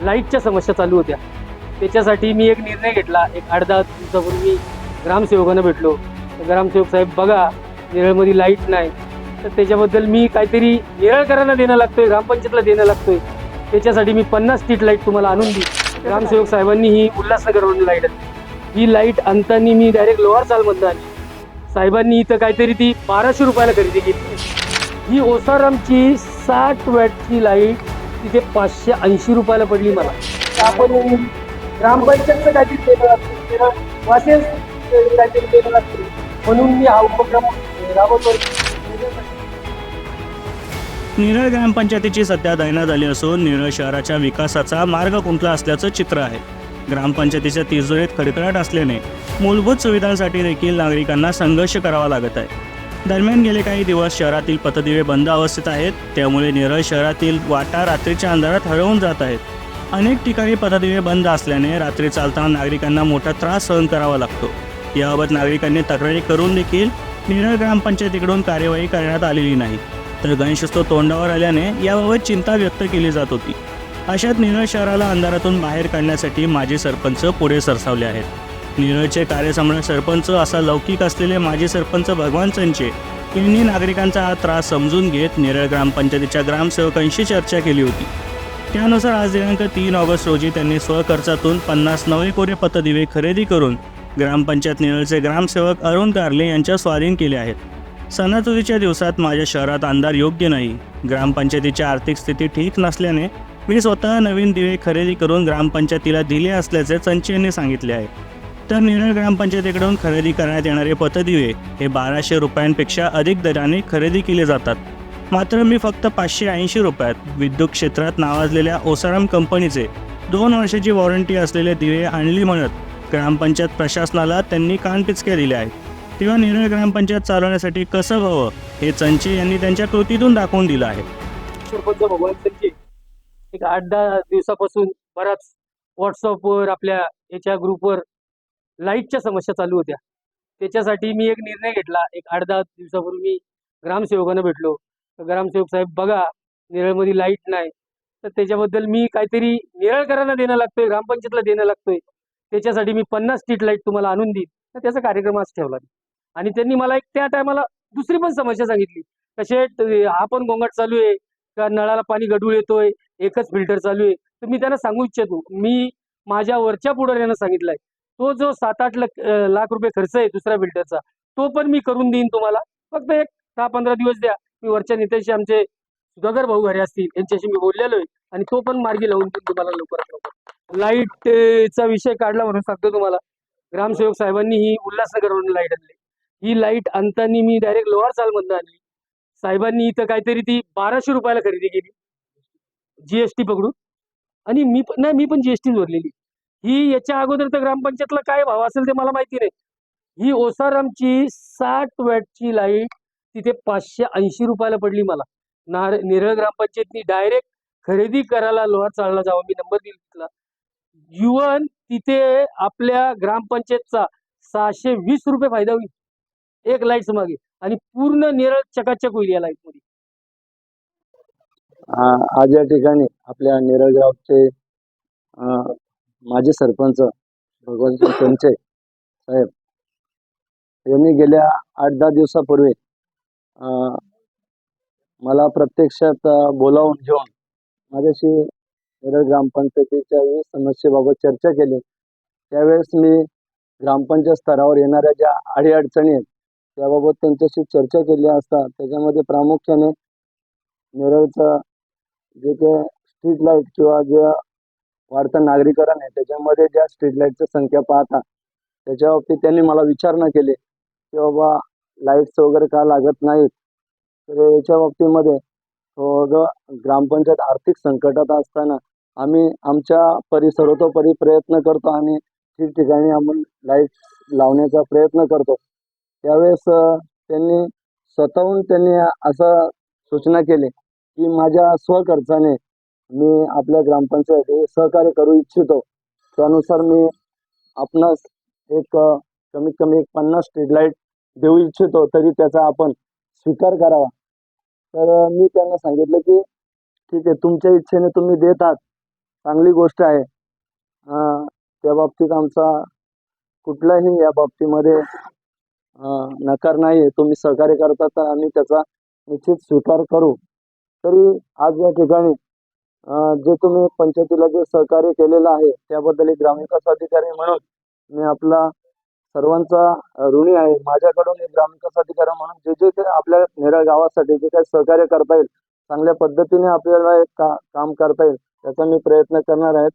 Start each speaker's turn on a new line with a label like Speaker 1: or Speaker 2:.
Speaker 1: लाईटच्या समस्या चालू होत्या. त्याच्यासाठी मी एक निर्णय घेतला. एक आठ दहा दिवसापूर्वी ग्रामसेवकांना भेटलो. तर ग्रामसेवक साहेब बघा नेरळमध्ये लाइट नाही. तर त्याच्याबद्दल मी काहीतरी निराळकरांना देणं लागतोय ग्रामपंचायतला देणं लागतोय. त्याच्यासाठी मी पन्नास स्ट्रीट लाइट तुम्हाला आणून दिली ग्रामसेवक साहेबांनी ही उल्हासनगरवरून लाइट आणली. ही लाइट आणताना मी डायरेक्ट लोअर चालमधनं आणली. साहेबांनी इथं काहीतरी ती बाराशे रुपयाला खरेदी केली. ही ओसारामची साठ वॅटची लाइट तिथे पाचशे ऐंशी रुपयाला पडली मला. आपण ग्रामपंचायतचं काहीतरी देणं वासेल काहीतरी देणं म्हणून मी हा उपक्रम राबवतो
Speaker 2: निरळ ग्रामपंचायतीची सध्या दैना झाली असून निरळ शहराच्या विकासाचा मार्ग कुंठला असल्याचं चित्र आहे. ग्रामपंचायतीच्या तिजोरीत खडखडाट असल्याने मूलभूत सुविधांसाठी देखील नागरिकांना संघर्ष करावा लागत आहे. दरम्यान गेले काही दिवस शहरातील पथदिवे बंद अवस्थेत आहेत. त्यामुळे निरळ शहरातील वाटा रात्रीच्या अंधारात हरवून जात आहेत. अनेक ठिकाणी पथदिवे बंद असल्याने रात्री चालताना नागरिकांना मोठा त्रास सहन करावा लागतो. याबाबत नागरिकांनी तक्रारी करून देखील निरळ ग्रामपंचायतीकडून कार्यवाही करण्यात आलेली नाही. तर गणेशोत्सव तोंडावर आल्याने याबाबत चिंता व्यक्त केली जात होती. अशात निरळ शहराला अंधारातून बाहेर काढण्यासाठी माजी सरपंच पुढे सरसावले आहेत. निरळचे कार्यसम्राट सरपंच असा लौकिक असलेले माजी सरपंच भगवान संचे यांनी नागरिकांचा हा त्रास समजून घेत निरळ ग्रामपंचायतीच्या ग्रामसेवकांशी चर्चा केली होती. त्यानुसार आज दिनांक तीन ऑगस्ट रोजी त्यांनी स्वखर्चातून पन्नास नवे कोरे पतदिवे खरेदी करून ग्रामपंचायत निरळचे ग्रामसेवक अरुण कारले यांच्या स्वाधीन केले आहेत. सणासुदीच्या दिवसात माझ्या शहरात अंधार योग्य नाही. ग्रामपंचायतीची आर्थिक स्थिती ठीक नसल्याने मी स्वतः नवीन दिवे खरेदी करून ग्रामपंचायतीला दिले असल्याचे संच यांनी सांगितले आहे. तर निरळ ग्रामपंचायतीकडून खरेदी करण्यात येणारे पथदिवे हे बाराशे रुपयांपेक्षा अधिक दराने खरेदी केले जातात. मात्र मी फक्त पाचशे ऐंशी रुपयात विद्युत क्षेत्रात नावाजलेल्या ओसाराम कंपनीचे दोन वर्षाची वॉरंटी असलेले दिवे आणली म्हणत ग्रामपंचायत प्रशासनाला त्यांनी कानपिचक्या दिल्या आहेत. तेव्हा निरळ ग्रामपंचायत चालवण्यासाठी कसं व्हावं हे चंचे यांनी त्यांच्या कृतीतून दाखवून दिलं आहे.
Speaker 1: सरपंच भगवान संचे एक आठ दहा दिवसापासून बराच व्हॉट्सअपवर आपल्या याच्या ग्रुपवर लाईटच्या समस्या चालू होत्या. त्याच्यासाठी मी एक निर्णय घेतला. एक आठ दहा दिवसापूर्वी ग्रामसेवकांना भेटलो. तर ग्रामसेवक साहेब बघा नेरळमध्ये लाइट नाही. तर त्याच्याबद्दल मी काहीतरी नेरळकरांना देणं लागतोय ग्रामपंचायतला देणं लागतोय. त्याच्यासाठी मी पन्नास स्ट्रीट लाइट तुम्हाला आणून देईन. तर त्याचा कार्यक्रम आज ठेवला आणि त्यांनी मला एक त्या टायमाला दुसरी पण समस्या सांगितली. कसे हा पण गोंगाट चालू आहे. का नळाला पाणी गडूळ येतोय. एकच फिल्टर चालू आहे. तर मी त्यांना सांगू इच्छितो. मी माझ्या वरच्या पुढाऱ्यांना सांगितलंय. तो जो सात आठ लाख लाख रुपये खर्च आहे दुसऱ्या फिल्टरचा तो पण मी करून देईन तुम्हाला. फक्त एक दहा पंधरा दिवस द्या. मी वरच्या नेत्याशी आमचे सुधाकर भाऊ घरे असतील. यांच्याशी मी बोललेलो आहे. आणि तो पण मार्गी लावून देईन तुम्हाला लवकरात लवकर. लाइट चा विषय काढला म्हणून सांगतो तुम्हाला. ग्रामसेवक साहेबांनी ही उल्हासनगरवरून लाइट आणली. ही लाइट आणताना मी डायरेक्ट लोअर चालमधनं आणली. साहेबांनी इथं काहीतरी ती बाराशे रुपयाला खरेदी केली. जीएसटी पकडून. आणि मी पण नाही मी पण जीएसटी भरलेली. ही याच्या अगोदर तर ग्रामपंचायतला काय भाव असेल ते मला माहिती नाही. ही ओसारामची साठ वॅटची लाइट तिथे पाचशे ऐंशी रुपयाला पडली मला. नार नेरळ ग्रामपंचायतनी डायरेक्ट खरेदी करायला लोहार चालला जावा. मी नंबर दिला तिथला. युवन तिथे आपल्या ग्रामपंचायतचा सहाशे वीस रुपये फायदा होईल. एक लाइट मागे. आणि पूर्ण निरळ चकाचक होईल या
Speaker 3: लाइटमध्ये. आज या ठिकाणी आपल्या निरळ गावचे माझे माजी सरपंच भगवंत संचे साहेब यांनी गेल्या आठ दहा दिवसापूर्वी मला प्रत्यक्षात बोलावून घेऊन माझ्याशी नेरळ ग्रामपंचायतीच्या विविध समस्येबाबत चर्चा केली. त्यावेळेस मी ग्रामपंचायत स्तरावर येणाऱ्या ज्या अडीअडचणी आहेत त्याबाबत त्यांच्याशी चर्चा केली असता त्याच्यामध्ये प्रामुख्याने नेरळचं जे काही स्ट्रीट लाइट किंवा जे वाढतं नागरीकरण आहे त्याच्यामध्ये ज्या स्ट्रीट लाईटची संख्या पाहता त्याच्या बाबतीत त्यांनी मला विचारणा केली की बाबा लाईट्स वगैरे का लागत नाहीत. तर याच्या बाबतीमध्ये थोडं ग्रामपंचायत आर्थिक संकटात असताना आम्ही आमच्या परी सर्वतोपरी प्रयत्न करतो आणि ठिकठिकाणी आपण लाइट लावण्याचा प्रयत्न करतो. त्यावेळेस त्यांनी स्वतःहून त्यांनी असं सूचना केली की माझ्या स्वखर्चाने मी आपल्या ग्रामपंचायत सहकार्य करू इच्छितो. त्यानुसार मी आपणास एक कमीत कमी एक पन्नास स्ट्रीट लाइट देऊ इच्छितो तरी त्याचा आपण स्वीकार करावा. तर मी त्यांना सांगितलं की ठीक आहे तुमच्या इच्छेने तुम्ही देत आहात. चांगली गोष्ट आहे. त्या बाबतीत आमचा कुठलाही या बाबतीमध्ये नकार नाही आहे तुम्ही सहकार्य करता तर आम्ही त्याचा निश्चित स्वीकार करू. तरी आज या ठिकाणी जे तुम्ही पंचायतीला जे सहकार्य केलेलं आहे त्याबद्दल एक ग्रामविकास अधिकारी म्हणून मी आपला सर्वांचा ऋणी आहे. माझ्याकडून एक ग्रामविकास अधिकारी म्हणून जे जे काही आपल्या नेरळ गावासाठी जे काही सहकार्य करता येईल चांगल्या पद्धतीने आपल्याला एक का काम करता येईल त्याचा मी प्रयत्न करणार आहे.